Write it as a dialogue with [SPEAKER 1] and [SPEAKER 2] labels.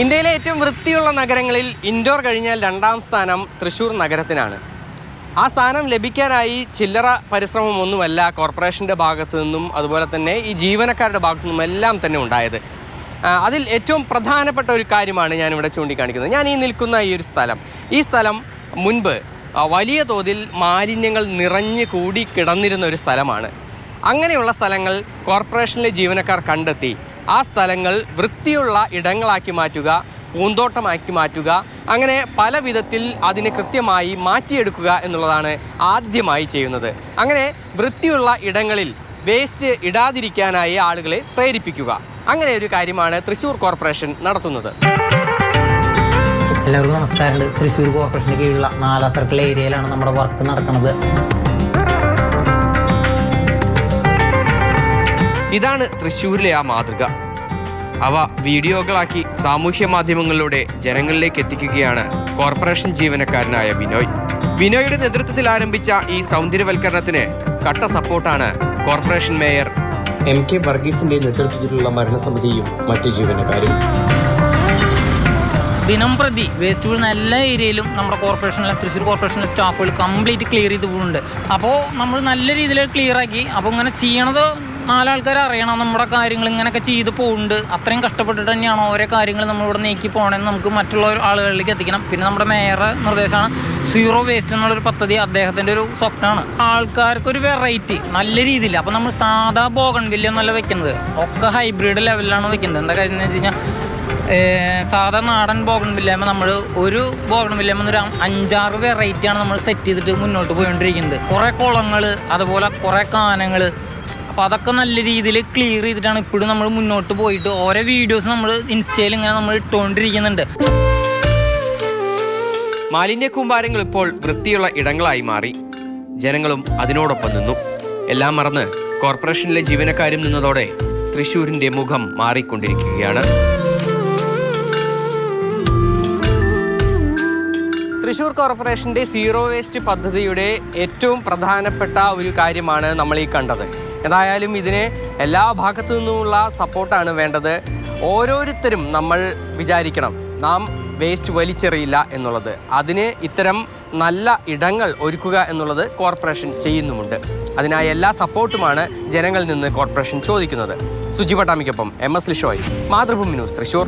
[SPEAKER 1] ഇന്ത്യയിലെ ഏറ്റവും വൃത്തിയുള്ള നഗരങ്ങളിൽ ഇൻഡോർ കഴിഞ്ഞാൽ രണ്ടാം സ്ഥാനം തൃശ്ശൂർ നഗരത്തിനാണ്. ആ സ്ഥാനം ലഭിക്കാനായി ചില്ലറ പരിശ്രമമൊന്നുമല്ല കോർപ്പറേഷന്റെ ഭാഗത്തു നിന്നും അതുപോലെ തന്നെ ഈ ജീവനക്കാരുടെ ഭാഗത്തു നിന്നും എല്ലാം തന്നെ ഉണ്ടായത്. അതിൽ ഏറ്റവും പ്രധാനപ്പെട്ട ഒരു കാര്യമാണ് ഞാനിവിടെ ചൂണ്ടിക്കാണിക്കുന്നത്. ഞാൻ ഈ നിൽക്കുന്ന ഈ ഒരു സ്ഥലം. ഈ സ്ഥലം മുൻപ് വലിയ തോതിൽ മാലിന്യങ്ങൾ നിറഞ്ഞു കൂടി കിടന്നിരുന്ന ഒരു സ്ഥലമാണ്. അങ്ങനെയുള്ള സ്ഥലങ്ങൾ കോർപ്പറേഷനിലെ ജീവനക്കാർ കണ്ടെത്തി. ആ സ്ഥലങ്ങൾ വൃത്തിയുള്ള ഇടങ്ങളാക്കി മാറ്റുക പൂന്തോട്ടമാക്കി മാറ്റുക അങ്ങനെ പല വിധത്തിൽ അതിനെ കൃത്യമായി മാറ്റിയെടുക്കുക എന്നുള്ളതാണ് ആദ്യമായി ചെയ്യുന്നത്. അങ്ങനെ വൃത്തിയുള്ള ഇടങ്ങളിൽ വേസ്റ്റ് ഇടാതിരിക്കാനായി ആളുകളെ പ്രേരിപ്പിക്കുക. അങ്ങനെ ഒരു കാര്യമാണ് തൃശ്ശൂർ കോർപ്പറേഷൻ നടത്തുന്നത്.
[SPEAKER 2] എല്ലാവർക്കും നമസ്കാരമുണ്ട്. തൃശ്ശൂർ കോർപ്പറേഷന് കീഴിലുള്ള നാലാം സർക്കിൾ ഏരിയയിലാണ് നമ്മുടെ വർക്ക് നടക്കുന്നത്.
[SPEAKER 1] ഇതാണ് തൃശ്ശൂരിലെ ആ മാതൃക. അവ വീഡിയോകളാക്കി സാമൂഹ്യ മാധ്യമങ്ങളിലൂടെ ജനങ്ങളിലേക്ക് എത്തിക്കുകയാണ് കോർപ്പറേഷൻ ജീവനക്കാരനായ ബിനോയ് ബിനോയുടെ നേതൃത്വത്തിൽ ആരംഭിച്ച ഈ സൗന്ദര്യവൽക്കരണത്തിന് കട്ട സപ്പോർട്ടാണ് കോർപ്പറേഷൻ മേയർ.
[SPEAKER 3] എം കെ വർഗീസിന്റെ നേതൃത്വത്തിലുള്ള മരണസമിതിയും മറ്റ് ജീവനക്കാരും.
[SPEAKER 2] ദിനം പ്രതി വേസ്റ്റ് വീഴുന്ന എല്ലാ ഏരിയയിലും നമ്മുടെ കോർപ്പറേഷനിലെ തൃശ്ശൂർ കോർപ്പറേഷനിലെ സ്റ്റാഫുകൾ കംപ്ലീറ്റ് ക്ലിയർ ചെയ്ത് പോകുന്നുണ്ട് അപ്പോൾ നമ്മൾ നല്ല രീതിയിൽ ക്ലിയർ ആക്കി അപ്പോൾ ഇങ്ങനെ ചെയ്യണത് നാലാൾക്കാർ അറിയണം നമ്മുടെ കാര്യങ്ങൾ ഇങ്ങനെയൊക്കെ ചെയ്ത് പോകുന്നുണ്ട് അത്രയും കഷ്ടപ്പെട്ടിട്ട് തന്നെയാണ് ഓരോ കാര്യങ്ങൾ നമ്മളിവിടെ നീക്കി പോകണമെന്ന് നമുക്ക് മറ്റുള്ള ആളുകളിലേക്ക് എത്തിക്കണം. പിന്നെ നമ്മുടെ മേയർ നിർദ്ദേശമാണ് സീറോ വേസ്റ്റ് എന്നുള്ളൊരു പദ്ധതി അദ്ദേഹത്തിന്റെ ഒരു സ്വപ്നമാണ്. ആൾക്കാർക്കൊരു വെറൈറ്റി നല്ല രീതിയിൽ. അപ്പോൾ നമ്മൾ സാധാ ബോഗൺ വില്ല എന്നല്ല വെക്കുന്നത്. ഒക്കെ ഹൈബ്രിഡ് ലെവലിലാണ് വെക്കുന്നത്. എന്താ കാര്യം എന്ന് വെച്ച് കഴിഞ്ഞാൽ സാധാ നാടൻ ബോഗൺ വില്ലായ്മ നമ്മൾ ഒരു ബോഗൺ വില്ലായ്മ ഒരു അഞ്ചാറ് വെറൈറ്റിയാണ് നമ്മൾ സെറ്റ് ചെയ്തിട്ട് മുന്നോട്ട് പോയിക്കൊണ്ടിരിക്കുന്നത്. കുറേ കുളങ്ങൾ അതുപോലെ കുറേ കാനങ്ങൾ അപ്പോൾ അതൊക്കെ നല്ല രീതിയിൽ ക്ലിയർ ചെയ്തിട്ടാണ് ഇപ്പോഴും നമ്മൾ മുന്നോട്ട് പോയിട്ട് ഓരോ വീഡിയോസ് നമ്മൾ ഇൻസ്റ്റയിൽ ഇങ്ങനെ നമ്മൾ ഇട്ടുകൊണ്ടിരിക്കുന്നുണ്ട്
[SPEAKER 1] മാലിന്യ കൂമ്പാരങ്ങൾ ഇപ്പോൾ വൃത്തിയുള്ള ഇടങ്ങളായി മാറി. ജനങ്ങളും അതിനോടൊപ്പം നിന്നു. എല്ലാം മറന്ന് കോർപ്പറേഷനിലെ ജീവനക്കാരും നിന്നതോടെ തൃശൂരിന്റെ മുഖം മാറിക്കൊണ്ടിരിക്കുകയാണ്. തൃശൂർ കോർപ്പറേഷന്റെ സീറോ വേസ്റ്റ് പദ്ധതിയുടെ ഏറ്റവും പ്രധാനപ്പെട്ട ഒരു കാര്യമാണ് നമ്മൾ ഈ കണ്ടത്. ഏതായാലും ഇതിന് എല്ലാ ഭാഗത്തു നിന്നുമുള്ള സപ്പോർട്ടാണ് വേണ്ടത്. ഓരോരുത്തരും നമ്മൾ വിചാരിക്കണം നാം വേസ്റ്റ് വലിച്ചെറിയില്ല എന്നുള്ളത്. അതിന് ഇത്തരം നല്ല ഇടങ്ങൾ ഒരുക്കുക എന്നുള്ളത് കോർപ്പറേഷൻ ചെയ്യുന്നുമുണ്ട്. അതിനായി എല്ലാ സപ്പോർട്ടുമാണ് ജനങ്ങളിൽ നിന്ന് കോർപ്പറേഷൻ ചോദിക്കുന്നത്. Suji പട്ടാമിക്കൊപ്പം M S Lishoy Mathrubhumi news Thrissur.